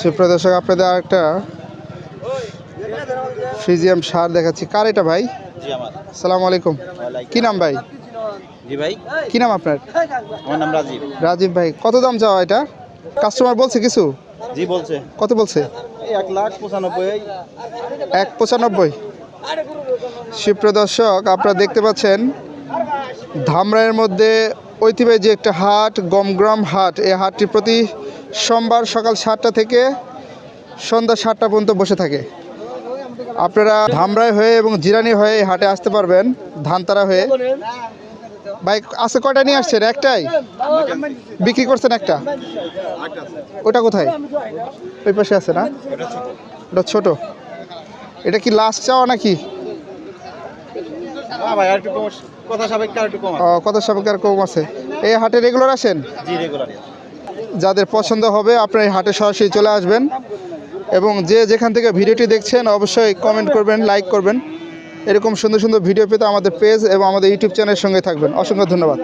সুপ্রদর্শক আপনাদের আরেকটা ফ্রিজিয়াম সার দেখাচ্ছি। কার এটা ভাই? সালাম আলাইকুম। কি নাম ভাই? জি ভাই। কি নাম আপনার? আমার নাম রাজীব। রাজীব ভাই কত দাম চাওয়া এটা? কাস্টমার বলছে কিছু? জি বলছে। কত বলছে? এক লাখ পঁচানব্বই। এক পঁচানব্বই। সুপ্রদর্শক আপনারা দেখতে পাচ্ছেন ধামরাইয়ের মধ্যে ঐতিহ্যবাহী একটা হাট, গমগ্রাম হাট, এই হাটটি প্রতি সোমবার সকাল সাতটা থেকে সন্ধ্যা সাতটা পর্যন্ত বসে থাকে। আপনারা ধামরাই হয়ে এবং জিরানি হয়ে এই হাটে আসতে পারবেন, ধানতারা হয়ে। বাইক আছে কয়টা নিয়ে আসছেন? একটাই? বিক্রি করছেন একটা? ওটা কোথায়? ওই পাশে আছে না? ওটা ছোট। এটা কি লাস্ট চাওয়া নাকি হ্যাঁ ভাই আর একটু কম কথা সাপেক্ষ আর একটু আছে। সাপেক্ষে আর কম আছে। এই হাটে রেগুলার আসেন? যাদের পছন্দ হবে আপনার এই হাটে সরাসরি চলে আসবেন। এবং যে যেখান থেকে ভিডিওটি দেখছেন অবশ্যই কমেন্ট করবেন লাইক করবেন। এরকম সুন্দর সুন্দর ভিডিও পেতে আমাদের পেজ এবং আমাদের ইউটিউব চ্যানেলের সঙ্গে থাকবেন। অসংখ্য ধন্যবাদ।